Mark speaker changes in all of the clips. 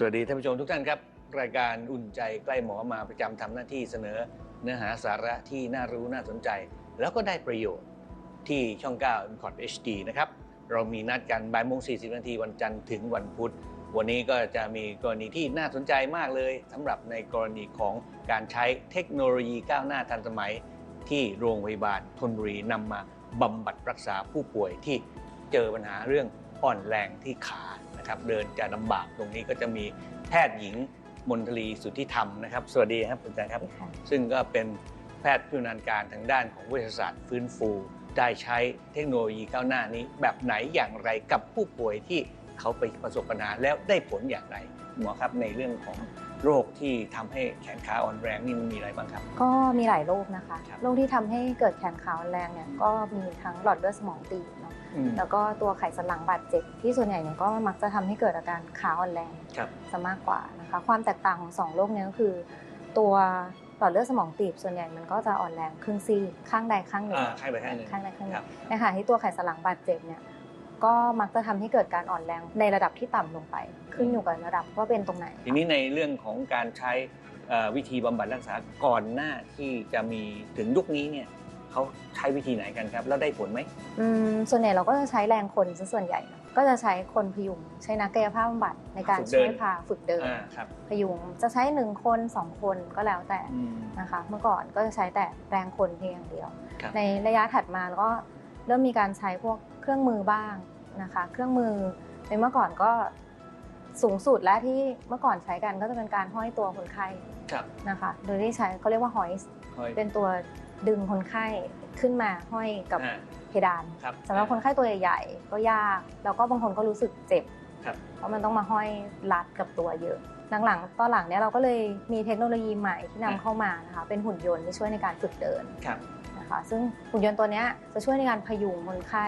Speaker 1: สวัสดีท่านผู้ชมทุกท่านครับ รายการอุ่นใจใกล้หมอมาประจำทำหน้าที่เสนอ เนื้อหาสาระที่น่ารู้น่าสนใจ แล้วก็ได้ประโยชน์ที่ช่อง 9 m c o t HD นะครับ เรามีนัดกันบ่ายโมง40 นาทีวันจันทร์ถึงวันพุธ วันนี้ก็จะมีกรณีที่น่าสนใจมากเลยสำหรับในกรณีของการใช้เทคโนโลยีก้าวหน้าทันสมัย ที่โรงพยาบาลธนบุรีนำมาบำบัดรักษาผู้ป่วยที่เจอปัญหาเรื่องอ่อนแรงที่ขา นะครับเดินจะลำบากตรงนี้ก็จะมีแพทย์หญิงมนทลีสุทธิธรรมนะครับ สวัสดีครับคุณอาจารย์ครับ ซึ่งก็เป็นแพทย์ผู้ชำนาญการทางด้านของเวชศาสตร์ฟื้นฟูได้ใช้เทคโนโลยีก้าวหน้านี้ แบบไหนอย่างไรกับผู้ป่วยที่เขาไปประสบปัญหาแล้วได้ผลอย่างไรหมอครับในเรื่องของโรคที่ทำให้แขนขาอ่อนแรงนี่มันมีอะไรบ้างครับ
Speaker 2: ก็มีหลายโรคนะคะ
Speaker 1: ครับ
Speaker 2: โรคที่ทำให้เกิดแขนขาอ่อนแรงเนี่ยก็มีทั้งหลอดเลือดสมองตีบเนาะ
Speaker 1: อืม
Speaker 2: แล้วก็ตัวไขสันหลังบาดเจ็บที่ส่วนใหญ่เนี่ยก็มักจะทำให้เกิดอาการขาอ่อนแรง
Speaker 1: ครับ
Speaker 2: ซะมากกว่านะคะความแตกต่างของสองโรคเนี้ก็คือ ตัวหลอดเลือดสมองตีบส่วนใหญ่มันก็จะอ่อนแรงครึ่งซีกข้างใดข้างหนึ่ง
Speaker 1: อ่าข้างใดข้างหนึ่ง
Speaker 2: ข้างใดข้างห
Speaker 1: ค
Speaker 2: นึ่
Speaker 1: รั
Speaker 2: ง
Speaker 1: บ
Speaker 2: นะคะที่ตัวไขสันหลังบาดเจ็บเนี่ยก็มักจะทำให้เกิดการอ่อนแรงในระดับที่ต่ำลงไป ขึ้นอยู่กับระดับว่าเป็นตรงไหน
Speaker 1: ทีนี้ในเรื่องของการใช้เอ่อวิธีบำบัดรักษาก่อนหน้าที่จะมีถึงยุคนี้เนี่ย เขาใช้วิธีไหนกันครับ แล้วได้ผลไหม
Speaker 2: อืมส่วนใหญ่เราก็จะใช้แรงคนซะส่วนใหญ่เนอะก็จะใช้คนพยุงใช้นักกายภาพบำบัดในการ
Speaker 1: ฝึกเดิ
Speaker 2: ช่วนยพาฝึกเดิน
Speaker 1: อ่าครับ
Speaker 2: พยุงจะใช้หนึ่งคนสองคนก็แล้วแต่
Speaker 1: อืม
Speaker 2: นะคะ เมื่อก่อนก็จะใช้แต่แรงคนเพียงอย่างเดียว
Speaker 1: ครับ
Speaker 2: ในระยะถัดมาแล้วก็เริ่มมีการใช้พวกเครื่องมือบ้างนะคะ เครื่องมือในเมื่อก่อนก็สูงสุดและที่เมื่อก่อนใช้กันก็จะเป็นการห้อยตัวคนไข้
Speaker 1: ครับ
Speaker 2: นะคะ โดยที่ใช้เขาเรียกว่า hoist
Speaker 1: ค่อย
Speaker 2: เป็นตัว ดึงคนไข้ขึ้นมาห้อยกับ
Speaker 1: อ่า
Speaker 2: เพดาน
Speaker 1: ครับ
Speaker 2: สำหรับคนไข้ตัวใหญ่ๆก็ยาก แล้วก็บางคนก็รู้สึกเจ็บ
Speaker 1: ครับ
Speaker 2: เพราะมันต้องมาห้อยรัดกับตัวเยอะ หลังๆตอนหลังเนี้ยเราก็เลยมีเทคโนโลยีใหม่ที่นำเข้ามานะคะ เป็นหุ่นยนต์ที่ช่วยในการฝึกเดิน
Speaker 1: ครับ
Speaker 2: นะคะ ซึ่งหุ่นยนต์ตัวเนี้ยจะช่วยในการพยุงคนไข้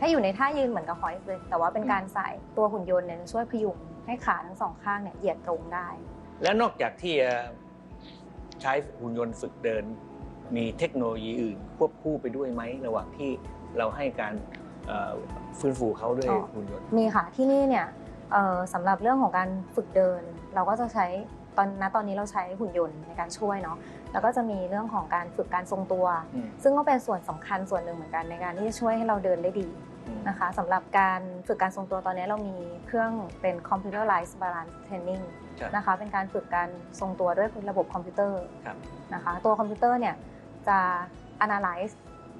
Speaker 2: ให้อยู่ในท่ายืนเหมือนกับหอยเลย แต่ว่าเป็นการใส่ตัวหุ่นยนต์เนี่ยจะช่วยพยุงให้ขาทั้งสองข้างเนี่ยเหยียดตรงได้
Speaker 1: แล้วนอกจากที่จะใช้หุ่นยนต์ฝึกเดิน มีเทคโนโลยีอื่นควบคู่ไปด้วยไหมระหว่างที่เราให้การเอ่อฟื้นฟูเขาด้วย
Speaker 2: อ๋อ
Speaker 1: หุ่นยนต์
Speaker 2: มีค่ะที่นี่เนี่ยเอ่อสำหรับเรื่องของการฝึกเดิน เราก็จะใช้ตอนณตอนนี้เราใช้หุ่นยนต์ในการช่วยเนาะแล้วก็จะมีเรื่องของการฝึกการทรงตัว
Speaker 1: อืม
Speaker 2: ซึ่งก็เป็นส่วนสำคัญส่วนหนึ่งเหมือนกันในการที่จะช่วยให้เราเดินได้ดี
Speaker 1: อืม
Speaker 2: นะคะสำหรับการฝึกการทรงตัวตอนนี้เรามีเครื่องเป็น computerized balance training
Speaker 1: ครับ
Speaker 2: นะคะเป็นการฝึกการทรงตัวด้วยระบบคอมพิวเตอร์
Speaker 1: ครับ
Speaker 2: นะคะตัวคอมพิวเตอร์เนี่ย จะ analyze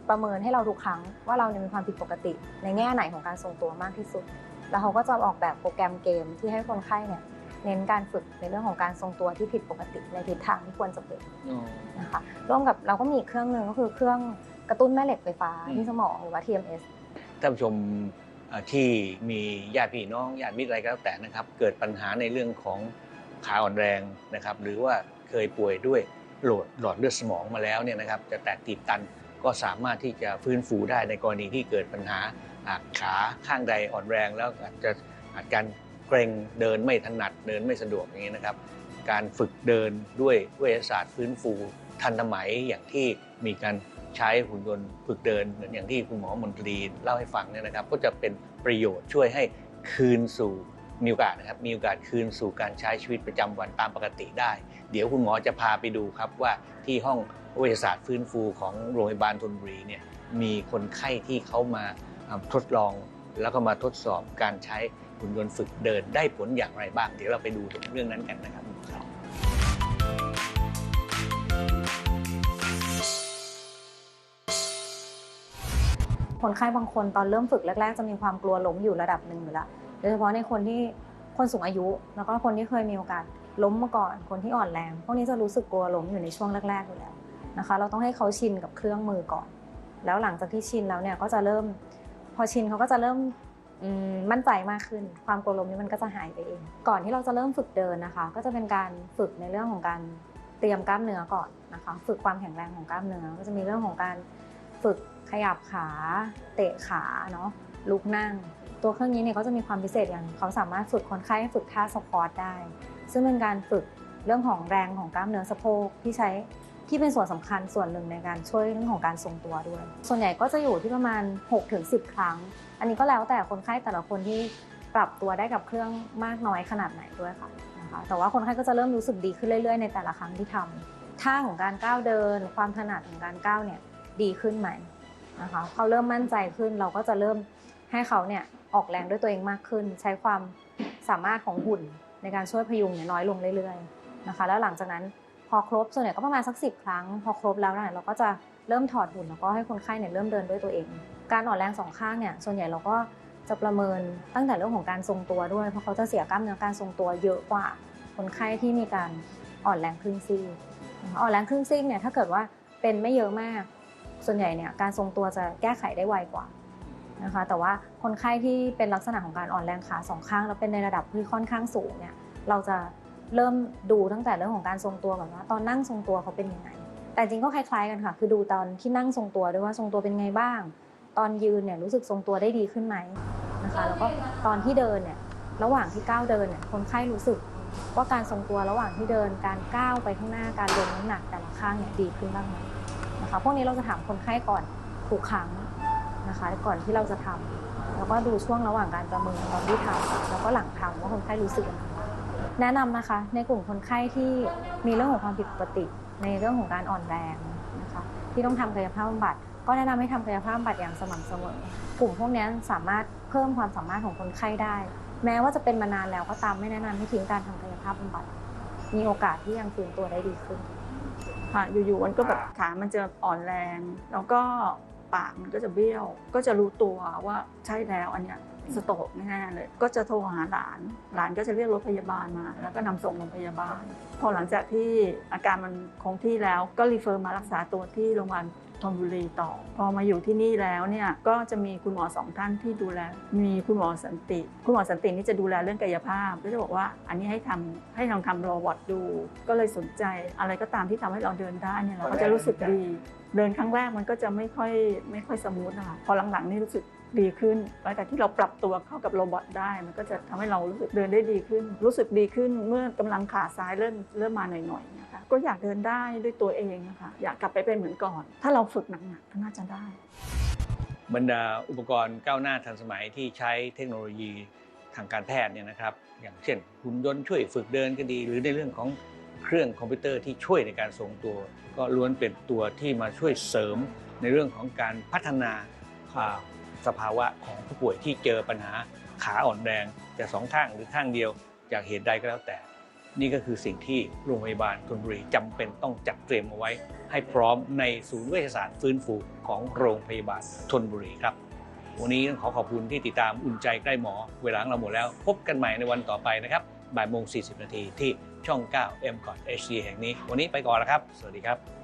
Speaker 2: ประเมินให้เราทุกครั้งว่าเราเนี่ยมีความผิดปกติ ในแง่ไหนของการทรงตัวมากที่สุด แล้วเขาก็จะออกแบบโปรแกรมเกมที่ให้คนไข้เนี่ยเน้นการฝึกในเรื่องของการทรงตัวที่ผิดปกติในทิศทางที่ควรจะเป็น
Speaker 1: อ๋อ
Speaker 2: นะคะร่วมกับเราก็มีอีกเครื่องหนึ่งก็คือเครื่องกระตุ้นแม่เหล็กไฟฟ้า
Speaker 1: อืม
Speaker 2: ที่สมองหรือว่า TMS
Speaker 1: ท่านผู้ชมเอ่อที่มีญาติพี่น้องญาติมิตรอะไรก็แล้วแต่นะครับ เกิดปัญหาในเรื่องของขาอ่อนแรงนะครับ หรือว่าเคยป่วยด้วย โหลดหลอดเลือดสมองมาแล้วเนี่ยนะครับจะแตกตีบตันก็สามารถที่จะฟื้นฟูได้ในกรณีที่เกิดปัญหาขาข้างใดอ่อนแรงแล้วอาจจะอาจการเกรงเดินไม่ถนัดเดินไม่สะดวกอย่างนี้นะครับ การฝึกเดินด้วยเวชศาสตร์ฟื้นฟูทันสมัยอย่างที่มีการใช้หุ่นยนต์ฝึกเดินเหมือนอย่างที่คุณหมอมนตรีเล่าให้ฟังเนี่ยนะครับ ก็จะเป็นประโยชน์ช่วยให้คืนสู่ มีโอกาสนะครับมีโอกาสคืนสู่การใช้ชีวิตประจำวันตามปกติได้ เดี๋ยวคุณหมอจะพาไปดูครับว่าที่ห้องเวชศาสตร์ฟื้นฟูของโรงพยาบาลธนบุรีเนี่ยมีคนไข้ที่เขามาทดลองแล้วก็มาทดสอบการใช้หุ่นยนต์ฝึกเดินได้ผลอย่างไรบ้าง เดี๋ยวเราไปดูเรื่องนั้นกันนะครับ
Speaker 2: คนไข้บางคนตอนเริ่มฝึกแรก ๆ จะมีความกลัวล้มอยู่ระดับหนึ่งอยู่และ โดยเฉพาะในคนที่คนสูงอายุ แล้วก็คนที่เคยมีโอกาสล้มมาก่อน คนที่อ่อนแรง พวกนี้จะรู้สึกกลัวล้มอยู่ในช่วงแรกๆอยู่แล้วนะคะ เราต้องให้เขาชินกับเครื่องมือก่อน แล้วหลังจากที่ชินแล้วเนี่ยก็จะเริ่ม พอชินเขาก็จะเริ่มมมั่นใจมากขึ้น ความกลัวล้มนี้มันก็จะหายไปเอง ก่อนที่เราจะเริ่มฝึกเดินนะคะ ก็จะเป็นการฝึกในเรื่องของการเตรียมกล้ามเนื้อก่อนนะคะ ฝึกความแข็งแรงของกล้ามเนื้อ ก็จะมีเรื่องของการฝึกขยับขา เตะขาเนาะลุกนั่ง ตัวเครื่องนี้เนี่ยก็จะมีความพิเศษอย่างเขาสามารถฝึกคนไข้ให้ฝึกท่าสควอตได้ ซึ่งเป็นการฝึกเรื่องของแรงของกล้ามเนื้อสะโพกที่ใช้ที่เป็นส่วนสำคัญส่วนหนึ่งในการช่วยเรื่องของการทรงตัวด้วย ส่วนใหญ่ก็จะอยู่ที่ประมาณ 6-10 ครั้ง อันนี้ก็แล้วแต่คนไข้แต่ละคนที่ปรับตัวได้กับเครื่องมากน้อยขนาดไหนด้วยค่ะนะคะแต่ว่าคนไข้ก็จะเริ่มรู้สึกดีขึ้นเรื่อย ๆ ในแต่ละครั้งที่ทำท่าของการก้าวเดิน ความถนัดของการก้าวเนี่ยดีขึ้นไหมนะคะเขาเริ่มมั่นใจขึ้นเราก็จะเริ่มให้เขาเนี่ย ออกแรงด้วยตัวเองมากขึ้น ใช้ความสามารถของหุ่นในการช่วยพยุงเนี่ยน้อยลงเรื่อยๆนะคะ แล้วหลังจากนั้นพอครบส่วนใหญ่ก็ประมาณสักสิครั้ง พอครบแล้วเนี่ยเราก็จะเริ่มถอดหุ่นแล้วก็ให้คนไข้เนี่ยเริ่มเดินด้วยตัวเอง การอ่อนแรงสองข้างเนี่ยส่วนใหญ่เราก็จะประเมินตั้งแต่เรื่องของการทรงตัวด้วย เพราะเขาจะเสียกล้ามเนื้อการทรงตัวเยอะกว่าคนไข้ที่มีการอ่อนแรงครึ่งซีกอ่อนแรงครึ่งซีกเนี่ยถ้าเกิดว่าเป็นไม่เยอะมาก ส่วนใหญ่เนี่ยการทรงตัวจะแก้ไขได้ไวกว่า นะคะ แต่ว่าคนไข้ที่เป็นลักษณะของการอ่อนแรงขาสองข้างแล้วเป็นในระดับที่ค่อนข้างสูงเนี่ยเราจะเริ่มดูตั้งแต่เรื่องของการทรงตัวก่อนว่าตอนนั่งทรงตัวเขาเป็นยังไง แต่จริงก็คล้ายๆกันค่ะ คือดูตอนที่นั่งทรงตัวด้วยว่าทรงตัวเป็นไงบ้าง ตอนยืนเนี่ยรู้สึกทรงตัวได้ดีขึ้นไหมนะคะ แล้วก็ตอนที่เดินเนี่ยระหว่างที่ก้าวเดินเนี่ยคนไข้รู้สึกว่าการทรงตัวระหว่างที่เดิน การก้าวไปข้างหน้าการลงน้ำหนักแต่ละข้างเนี่ยดีขึ้นบ้างไหมนะคะ พวกนี้เราจะถามคนไข้ก่อนทุกครั้ง นะคะ ก่อนที่เราจะทำแล้วก็ดูช่วงระหว่างการประเมินตอนที่ทำแล้วก็หลังทำว่าคนไข้รู้สึกยังไงแนะนำนะคะ ในกลุ่มคนไข้ที่มีเรื่องของความผิดปกติ ในเรื่องของการอ่อนแรงนะคะ ที่ต้องทำกายภาพบำบัดก็แนะนำให้ทำกายภาพบำบัดอย่างสม่ำเสมอ กลุ่มพวกนี้สามารถเพิ่มความสามารถของคนไข้ได้ แม้ว่าจะเป็นมานานแล้วก็ตามไม่แนะนำให้ทิ้งการทำกายภาพบำบัดมีโอกาสที่ยังฟื้นตัวได้ดีขึ้น
Speaker 3: ค่ะอยู่ๆมันก็แบบขามันจะอ่อนแรง แล้วก็ ปากมันก็จะเบี้ยว ก็จะรู้ตัวว่าใช่แล้วอันเนี้ยสโตกแน่เลย ก็จะโทรหาหลาน หลานก็จะเรียกรถพยาบาลมา แล้วก็นำส่งโรงพยาบาล พอหลังจากที่อาการมันคงที่แล้วก็รีเฟอร์มารักษาตัวที่โรงพยาบาล ธนบุรีต่อ พอมาอยู่ที่นี่แล้วเนี่ยก็จะมีคุณหมอสองท่านที่ดูแล มีคุณหมอสันติ คุณหมอสันตินี่จะดูแลเรื่องกายภาพก็จะบอกว่าอันนี้ให้ทำให้ลองทำโรบอทดู ก็เลยสนใจอะไรก็ตามที่ทำให้เราเดินได้เนี่ยเราก็จะรู้สึกดี เดินครั้งแรกมันก็จะไม่ค่อยไม่ค่อยสมูทนะคะพอหลังๆนี่รู้สึกดีขึ้นหลังจากที่เราปรับตัวเข้ากับโรบอทได้ มันก็จะทำให้เรารู้สึกเดินได้ดีขึ้น รู้สึกดีขึ้นเมื่อกำลังขาซ้ายเริ่มเริ่มมาหน่อยๆ ก็อยากเดินได้ด้วยตัวเองนะคะอยากกลับไปเป็นเหมือนก่อน ถ้าเราฝึกหนักๆก็น่าจะได้
Speaker 1: บรรดาอุปกรณ์ก้าวหน้าทันสมัยที่ใช้เทคโนโลยีทางการแพทย์เนี่ยนะครับ อย่างเช่นหุ่นยนต์ช่วยฝึกเดินก็ดี หรือในเรื่องของเครื่องคอมพิวเตอร์ที่ช่วยในการทรงตัว ก็ล้วนเป็นตัวที่มาช่วยเสริมในเรื่องของการพัฒนาาสภาวะของผู้ป่วยที่เจอปัญหาขาอ่อนแรงแต่สองข้างหรือข้างเดียวจากเหตุใดก็แล้วแต่ นี่ก็คือสิ่งที่โรงพยาบาลธนบุรีจำเป็นต้องจัดเตรียมเอาไว้ ให้พร้อมในศูนย์เวชศาสตร์ฟื้นฟูของโรงพยาบาลธนบุรีครับ วันนี้ต้องขอขอบคุณที่ติดตามอุ่นใจใกล้หมอ เวลาของเราหมดแล้ว พบกันใหม่ในวันต่อไปนะครับบ่ายโมง40นาทีที่ช่อง 9 m c o t HD แห่งนี้ วันนี้ไปก่อนแล้วครับ สวัสดีครับ